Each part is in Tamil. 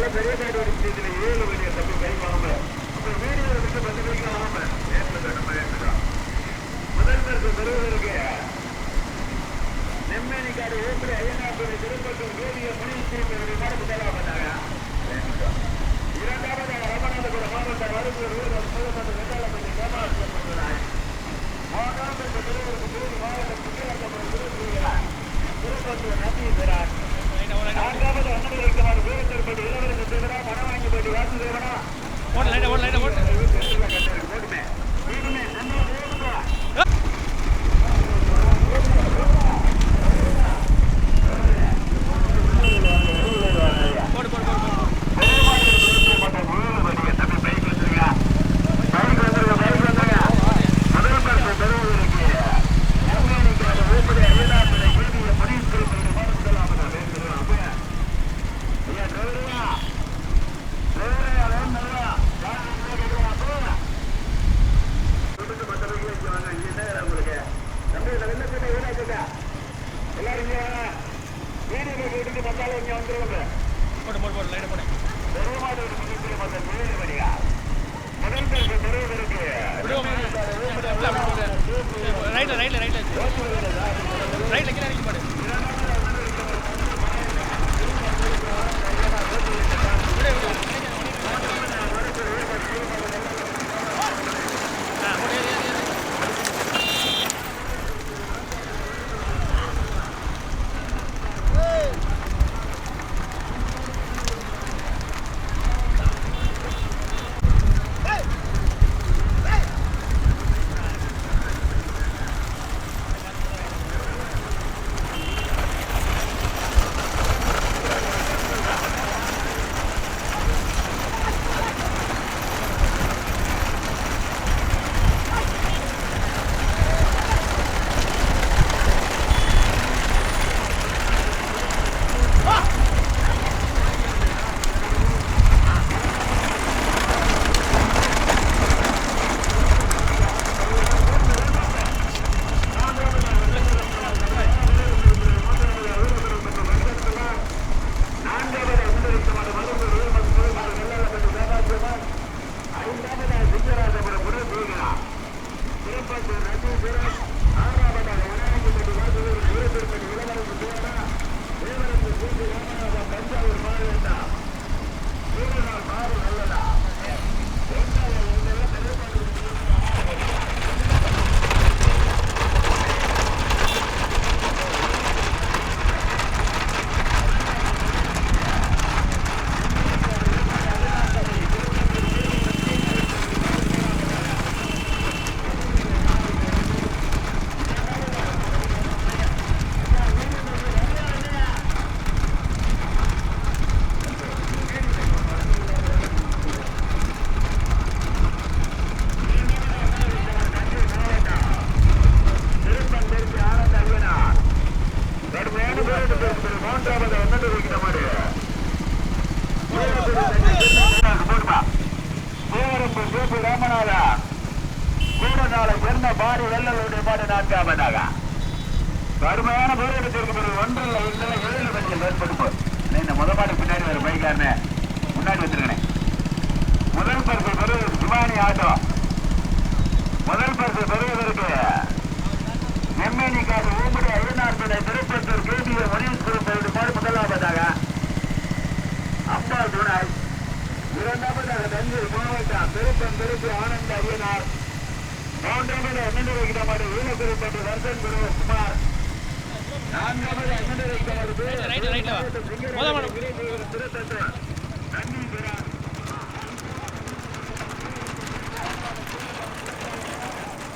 எல்லாம் பெரிய சைடு ஒரு ஸ்டேஜ்ல ஏழு வழி தப்பி கை வாங்க அப்புறம் வீடியோ எடுத்து பத்து மணிக்கு ஆகாம ஏற்றுதான் நம்ம ஏற்றுதான் முதல் பரிசு பெறுவதற்கு நெம்மேனிக்காடு ஓப்பிடி ஐயனாப்பூர் திருப்பத்தூர் வேதிய முனிவு திருப்பி ஒரு மாதிரி முதலாம் பண்ணாங்க இரண்டாவது ராமநாதபுரம் மாவட்டம் வருவூர் ஊர் பொதுமன்ற வெள்ளாளப்பள்ளி கோமாரத்தில் கொண்டுள்ளார் மூன்றாம் பரிசு பெறுவதற்கு மூணு மாவட்டம் திருப்பத்தூர் நம்பி பெறார். ஓட்டல ஓட்டல ஓட்டல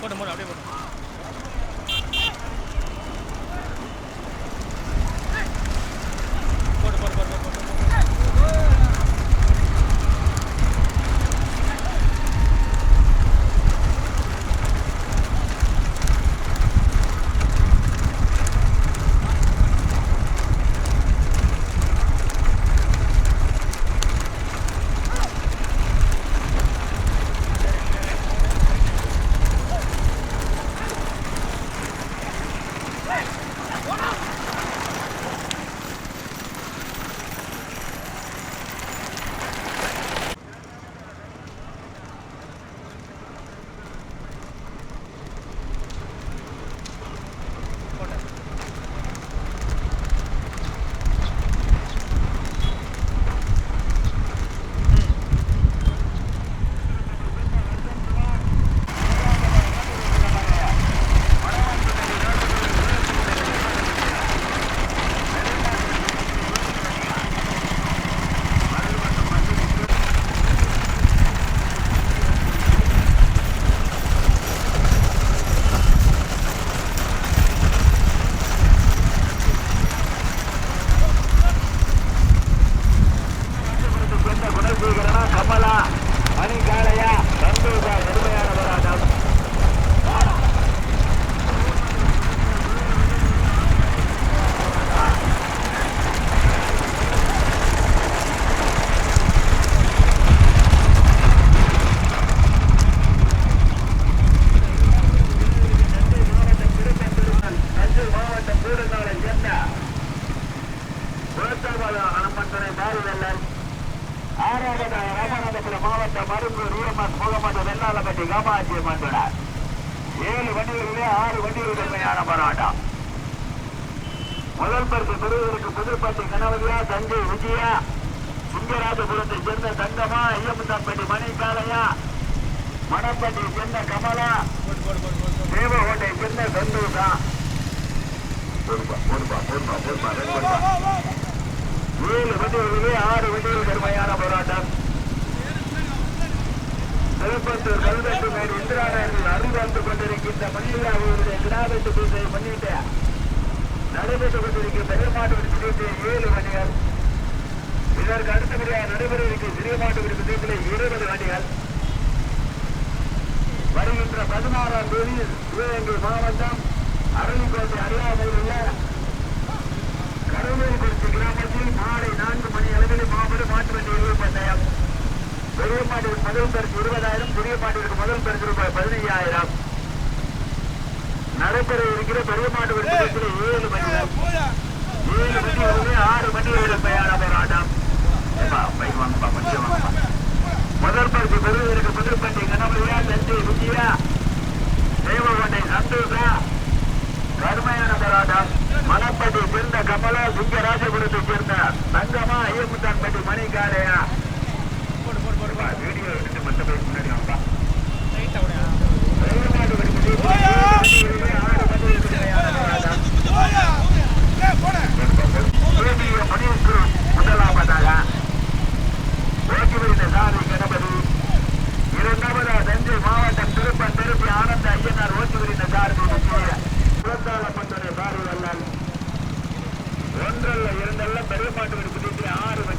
போட்டு போட்டு அப்படியே போட்டு திருப்பத்தூர் கல்வெட்டு மேல் இந்திராணர்கள் அறிவாழ்த்து கொண்டிருக்கின்ற மணிலா அவர்களுடைய கிடாவெட்டு பூஜையை முன்னிட்டு நடைபெற்றுக் கொண்டிருக்கிற பெருமாட்டு விடுப்பு ஏழு வண்டிகள் இதற்கு அடுத்தபடியாக நடைபெற இருக்கும் சிறிய மாட்டு விடுப்பு இருபது வண்டிகள் வருகின்ற பதினாறாம் தேதி சிவகங்கை மாவட்டம் அரளிக்கோட்டை அருகாமையில் உள்ள கருவேலிக்குறிச்சி கிராமத்தில் மாலை நான்கு மணி அளவில் மாபெரும் மாட்டு வண்டி இறுதி பந்தயம் பெரிய மாட்டிற்கு முதல் பரிசு இருபதாயிரம் சிறிய மாட்டிற்கு முதல் பரிசு ரூபாய் பதினையாயிரம். நடைபெற இருக்கிற பெரிய மாட்டு விற்பனையில் ஏழு மணிகள் ஏழு மணிகளிலே ஆறு போராட்டம் பைக் வாங்கப்பா, கொஞ்சம் வாங்கப்பா. முதல் பரிசு பெறுவதற்கு புதுப்பட்டி கணபதியா தஞ்சை விஜயா. தேவகோட்டை சந்தோஷா கடுமையான போராட்டம். மணப்பட்டி சேர்ந்த கமலா சிங்கராஜபுரத்தை சேர்ந்த தங்கமா மணிக்காரையா போட்டு போட்டு ஒன்றல்ல இரண்டல்ல பெருமாட்டு விடுப்பு ஆறு மணி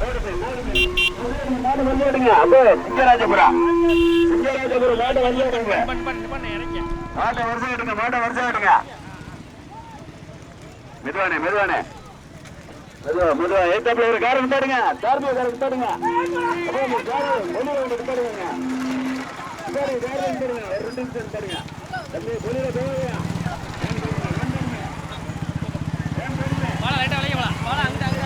மாடு வண்டியாடுங்க அப்போ சிங்கராஜபுரம் சிங்கராஜபுரம் மாடு வண்டியாடுங்க மாட்டை வருஷம் எடுங்க மாட்டை வருஷம் எடுங்க மெதுவானே மெதுவானே மெதுவா மெதுவா ஏத்தாப்புல ஒரு கார் விட்டாடுங்க சார்பிய காரை விட்டாடுங்க அப்போ உங்க காரை வெளியில வந்து விட்டாடுங்க சரி விட்டாடுங்க ஒரு ரெண்டு நிமிஷம் விட்டாடுங்க தம்பி வாடா வாடா வாடா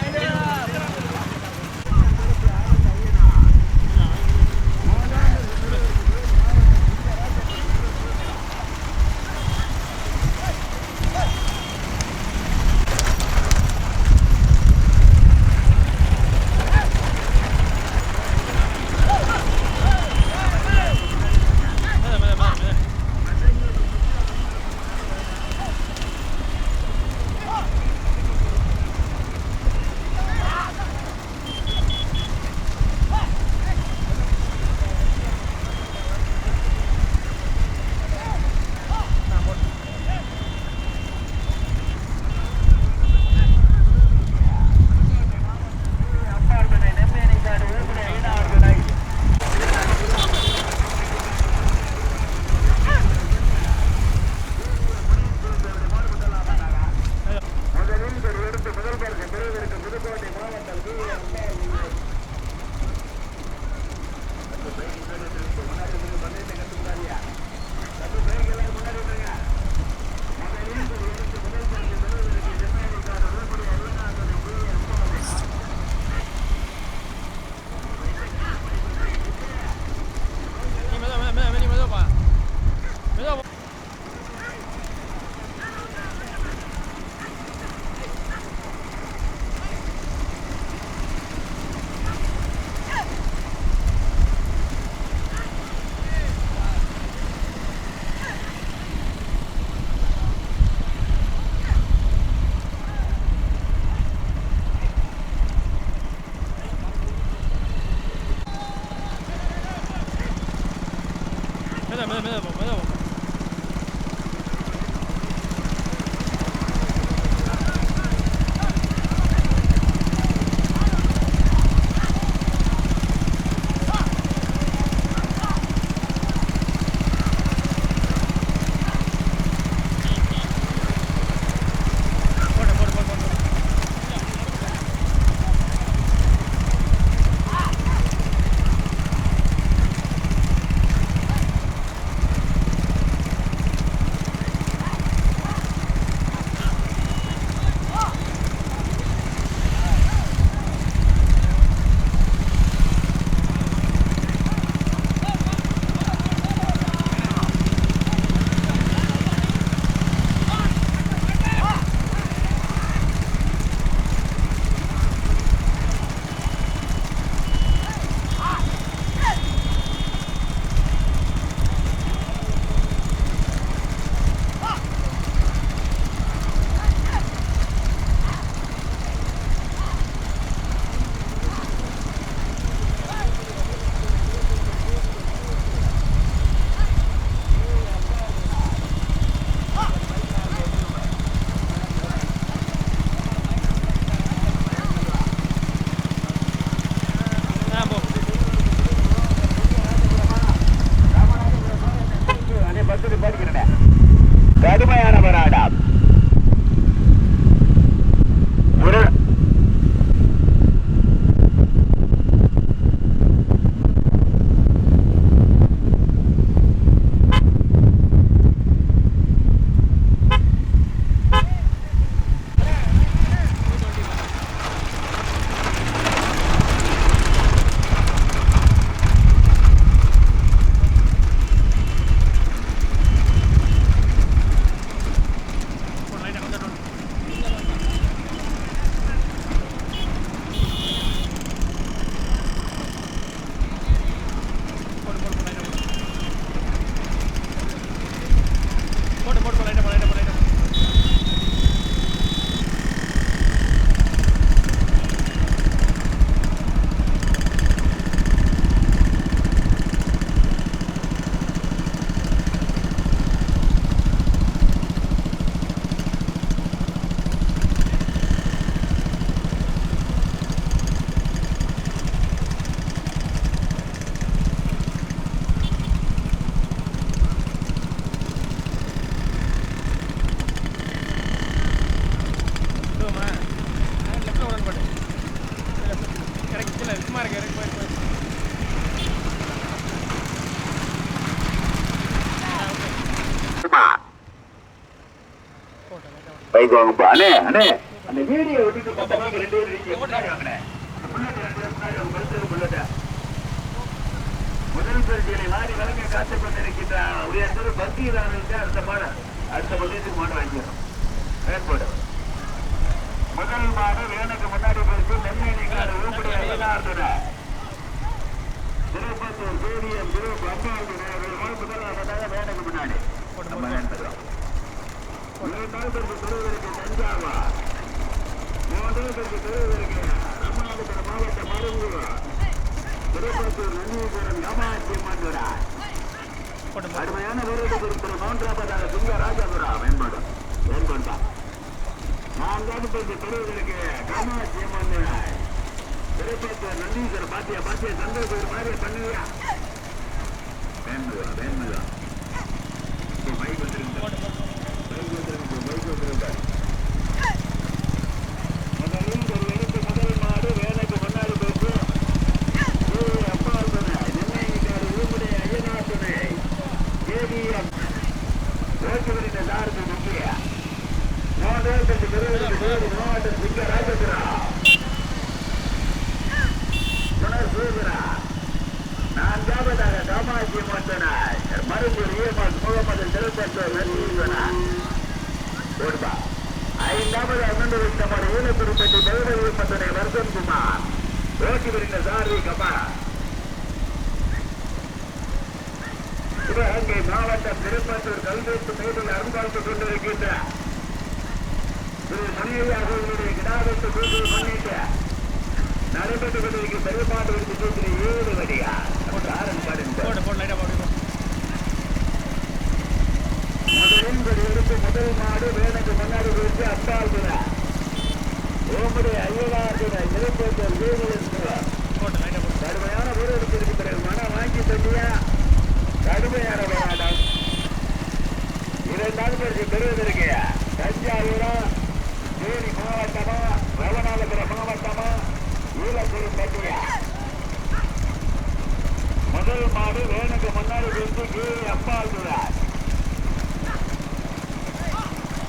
இல்லை சும்மா இருக்கு இறக்கி போய் போய். போட்டேன் லைட்டாக பைக் வாங்கப்பா அண்ணே அண்ணே அந்த வீடியோ விட்டுட்டு பக்கமாக ரெண்டு பேரும் இருக்கீங்க. புல்லட் ரெண்டு முதல் மாறி வழங்க காத்துக் கொண்டிருக்கின்ற உயர்ந்தது அடுத்த பாடம் அடுத்த பந்தயத்துக்கு மாடம் முதல் மாடு வேணுக்கு முன்னாடி போயிட்டு நெம்மேனிக்கார ஊப்படி அழகார்த்தன திருப்பத்தூர் ஜோதியம் திரு பம்பாவுடைய முதலாவதாக வேணுக்கு முன்னாடி. நம்ம வேண்டதும் மூன்றாவதற்கு பெறுவதற்கு தஞ்சாவா மூன்றாவதற்கு பெறுவதற்கு ராமநாதபுரம் மாவட்டம் மருங்கூர் திருப்பத்தூர் மண்டூரா போட்டு போட்டு. அருமையான வீரர்கள் இருக்கிற மூன்றாவதாக சிங்க ராஜபுரம் நான் மேம்படுத்தா நான்காவதற்கு பெறுவதற்கு காமாட்சி மண்டூரா திருப்பத்தூர் நந்தீஸ்வரர் பாத்தியா பாத்தியா சந்தோஷம் மாதிரி பண்ணுவியா வேண்டுவா வேண்டுவா பைக் வந்திருந்தா போட்டு போட்டு பைக் வந்துருங்க பைக் வந்துருங்க முதலில் ஒரு எடுத்து முதல் மாடு வேலைக்கு முன்னாடி போயிட்டு ஏய் அப்பா துணை நெல்லைக்காரு ஊமுடைய ஐயனா துணை ஏடிஎம் ஓட்டுவரின் எல்லாருக்கும் முக்கிய மாவட்டத்துக்கு பெறுவதற்கு பேரு மாவட்டம் சிங்க ராஜபுரா துணர் சூதரா நான்காவதாக காமாட்சி மன்னனாய் மருந்தூர் ஈமான் முகமது திருப்பத்தூர் நந்தீஸ்வரன் ஓடுபா ஐந்தாவது அண்ணன் வைத்தமான ஈழத்திருப்பட்டி பைரவி மன்னனை வர்தன் குமார் ஓட்டி வருகிற சாரி கபா சிவகங்கை மாவட்டம் திருப்பத்தூர் கல்வெட்டு மேடையில் அருங்காட்சிக் கொண்டிருக்கின்ற திரு மணியையா கோவிலுடைய கிடாவத்து பூஜையை முன்னிட்டு நடைபெற்றுக் கொண்டிருக்கிற பெருமாட்டு பூஜையில் ஏழு லைட்டாக போட்டு போட்டு. முதலில் ஒரு எடுத்து முதல் மாடு வேணுக்கு முன்னாடி அப்பால் துறை ஓமுடைய ஐயனார் துறை திருப்பத்தூர் கடுமையான வீரர்களுக்கு பிறகு மனம் வாங்கி தட்டியா கடுமையான போராட்டம். இரண்டாவது பேருக்கு பெறுவதற்கு தஞ்சாவூரா தேனி மாவட்டமா ரவநாதபுரம் மாவட்டமா ஈழப்பூர் பட்டியா முதல் மாடு வேணுக்கு முன்னாடி அப்பா கீழே துறை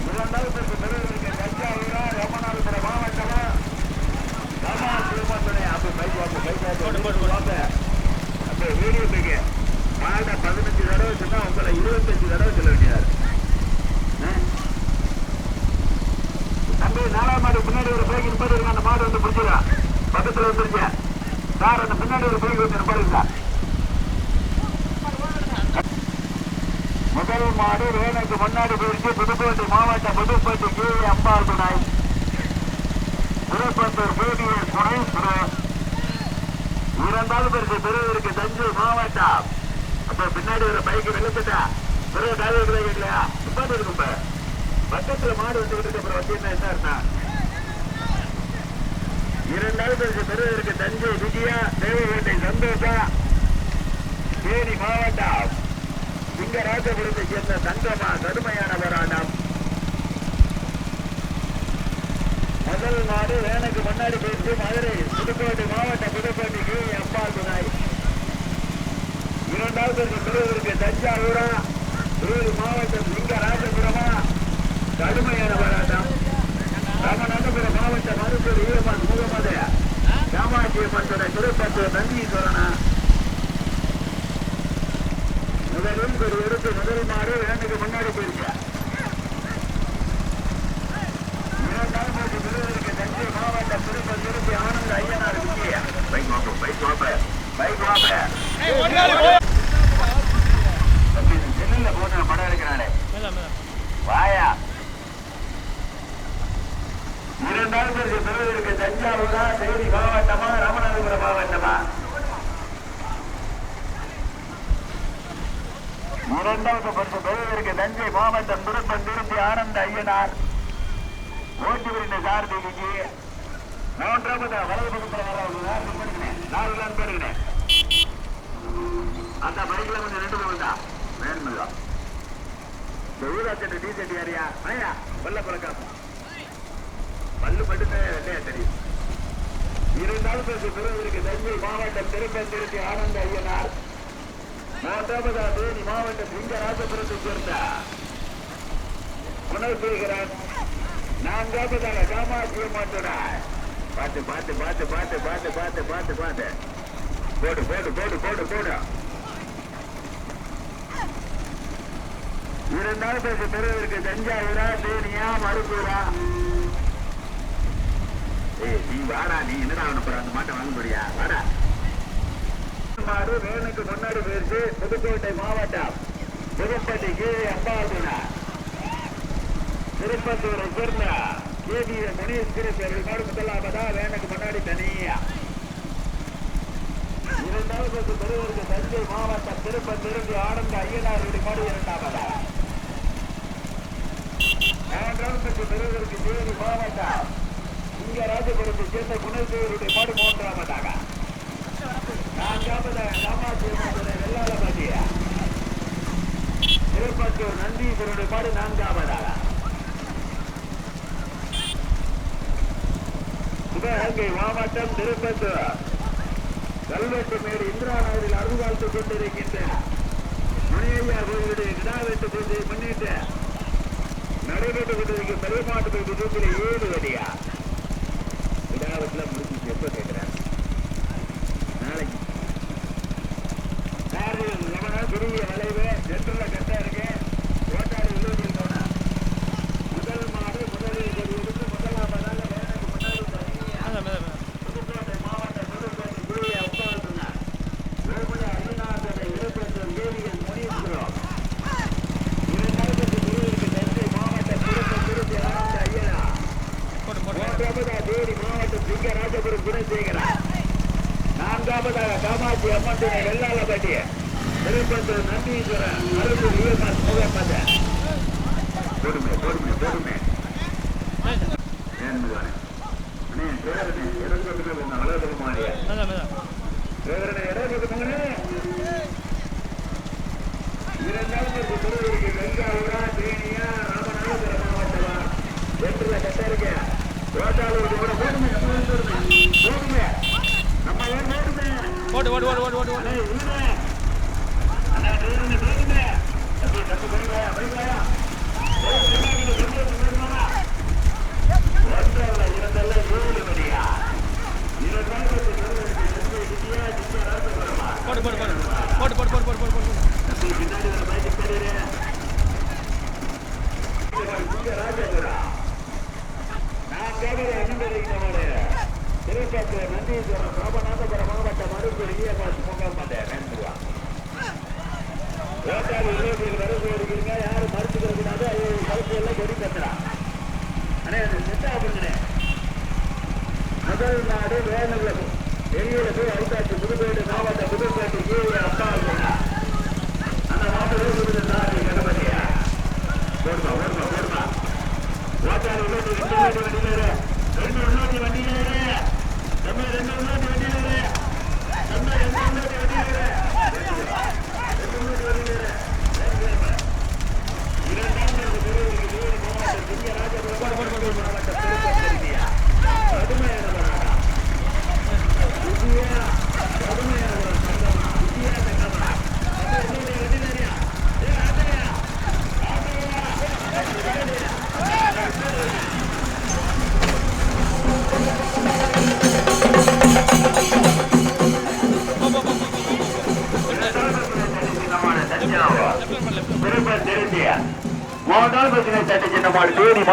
இரண்டாவது பேருக்கு பெறுவதற்கு தஞ்சாவூரா ரமணாபுரம் மாவட்டமா ராமா திருமணத்துறை அப்படி பைக் வாங்க பைக் போடு, அப்போ வீடியோ பதினஞ்சு தடவை சொன்னா உங்களை இருபத்தஞ்சு தடவை சொல்ல வேண்டியதாரு தம்பி நாலாம் மாடு பின்னாடி ஒரு பைக் நிப்பாடி அந்த மாடு வந்து பிடிச்சிடா பக்கத்துல வந்துருச்சு சார் அந்த பின்னாடி ஒரு பைக் வந்து முதல் மாடு வேணுக்கு முன்னாடி போயிடுச்சு புதுக்கோட்டை மாவட்டம் புதுக்கோட்டை கீழே அம்பாள் துணை திருப்பத்தூர் பேடிஎஸ் துணை இரண்டாவது பரிசு பெறுவதற்கு தஞ்சை மாவட்டம். அப்ப பின்னாடி ஒரு பைக்கு வெளுத்துட்டா பெரிய காலையில் பைக் இல்லையா உட்காந்து இருக்கும் பக்கத்துல மாடு வந்துகிட்டு இருக்க அப்புறம் வந்தீங்கன்னா என்ன இருந்தா இரண்டாவது பரிசு பெறுவதற்கு தஞ்சை விஜயா தேவகோட்டை சந்தோஷா தேனி மாவட்டம். சிங்கராஜபுரத்தை சேர்ந்த தங்கமா கடுமையானவரான போராட்டம் முதல் நாடு வேனுக்கு முன்னாடி போயிட்டு மதுரை புதுக்கோட்டை மாவட்ட புதுக்கோட்டை கீழ் அம்பாள் துணை இரண்டாவது பெறுவதற்கு தஞ்சாவூரா திருவள்ளு மாவட்டம் சிங்கராஜபுரமா கடுமையான போராட்டம். ராமநாதபுரம் மாவட்டம் மருத்துவர் ஈரமான் முகமது காமாட்சி மன்றன திருப்பத்தூர் நந்தீஸ்வரனா முதலும் ஒரு எடுத்து முதல் மாடு வேனுக்கு முன்னாடி போயிருக்க இரண்டாவது மாடு விருதுக்கு தஞ்சை மாவட்டம் திருப்பதி திருப்பி ஆனந்த ஐயனார் விஜய பைக் வாங்க பைக் வாங்க பைக் வாங்க ஏய், ஓடியாரு, ஓ. தம்பி செல்லுல போன படம் எடுக்கிறானே மேல, மேல. வாயா இரண்டாவது பரிசு பெறுவதற்கு தஞ்சாவூரா தேனி மாவட்டமா ராமநாதபுரம் மாவட்டமா இரண்டாவது பரிசு பெறுவதற்கு தஞ்சை மாவட்டம் திருப்பம் திருப்பி ஆனந்த ஐயனார் ஓட்டுவரின் சார்பிக்கு மூன்றாவது வலது பக்கத்தில் வர நாலு தான் பேருக்கிறேன் அந்த பைக்கில் கொஞ்சம் ரெண்டு போகுதா வேணுங்களா இந்த ஊராட்சி டீசெட் யாரியா? ஐயா வெள்ள பழக்கம் பல்லு கட்டையா தெரியும் இருந்தாலும் பேசு பிறகு தஞ்சை மாவட்டம் திருப்பத்திற்கு ஆனந்த ஐயனார். மூன்றாவதா தேனி மாவட்டம் லிங்கராஜபுரத்தை சேர்ந்த குணசேகரன் நான்காவதாக காமாட்சியம் மாற்றினார் பார்த்து பார்த்து பார்த்து பார்த்து பார்த்து பார்த்து பார்த்து பார்த்து போடு போடு போடு போடு போடு. இருந்தாலும் பரிசு பெறுவதற்கு தஞ்சாவூரா தேனியா மருப்பூரா ஏய் நீ வாடா நீ என்னடா அவனை போற அந்த மாட்டை வாங்க முடியா வாடா. மாடு வேனுக்கு முன்னாடி போயிருக்கு புதுக்கோட்டை மாவட்டம். புதுப்பட்டி கீழே அம்பாதுனா திருப்பத்தூரை சேர்ந்தா. கேபி முனேஷ் கிரீஷ் அவர்களோடு முதலாவதா வேனுக்கு முன்னாடி தனியா இரண்டாவது பெறுவருக்கு தஞ்சை மாவட்டம் திருப்ப திரும்பி ஆனந்த ஐயனார் விடுபாடு இரண்டாவதா மூன்றாவதுக்கு பெறுவதற்கு தேனி மாவட்டம் இங்க ராஜபுரத்தை சேர்ந்த குணசேவருடைய பாடு மூன்றாவதாக நான்காவது ராமாசிவனுடைய வெள்ளாள மதியா திருப்பத்தூர் நந்தீஸ்வரனுடைய பாடு நான்காவதாக சிவகங்கை மாவட்டம் திருப்பத்தூர். கல்வெட்டு மேல் இந்திரா நகரில் அருள் வாழ்த்து கொண்டிருக்கின்ற முனையா கோயிலுடைய விழா வைத்துக் கொண்டு முன்னிட்டு நடைபெற்றுக் கொண்டிருக்கும் பரிமாற்று விதத்தில் ஏழு வழியா. விழாவத்தில் முடிச்சு எப்ப கேட்கிறார் நாளைக்கு. பெரிய வளைவு சென்றுள்ள கட்டா இருக்கு. திருவாதேரி மாவட்டம் சிங்கராஜபுரம் துணை செய்கிறார் நான்காவதாக காமாட்சி அம்மன் துணை வெள்ளாளப்பட்டிய திருப்பத்தூர் நந்தீஸ்வரன் அருள் ஈரமாஸ் முகமத. பொறுமை பொறுமை பொறுமை இரண்டாவது திருவள்ளுவருக்கு வெங்காயா தேனியா ராமநாதபுரம் மாவட்டமா? என்று கட்ட இருக்கேன் கூட போடுமே போடுமே நம்ம ஏன் போடுமே ஓடு ஓடு ஓடு ஓடு ஓடு ஓடு அண்ணே இல்லைண்ணே அண்ணா போடுமே போடுமே தம்பி தம்பி போடுங்க போடு போடு போடு போடு போடு போடு போடு போடு போடு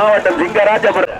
மாவட்டம் சிங்கராஜபுரம்.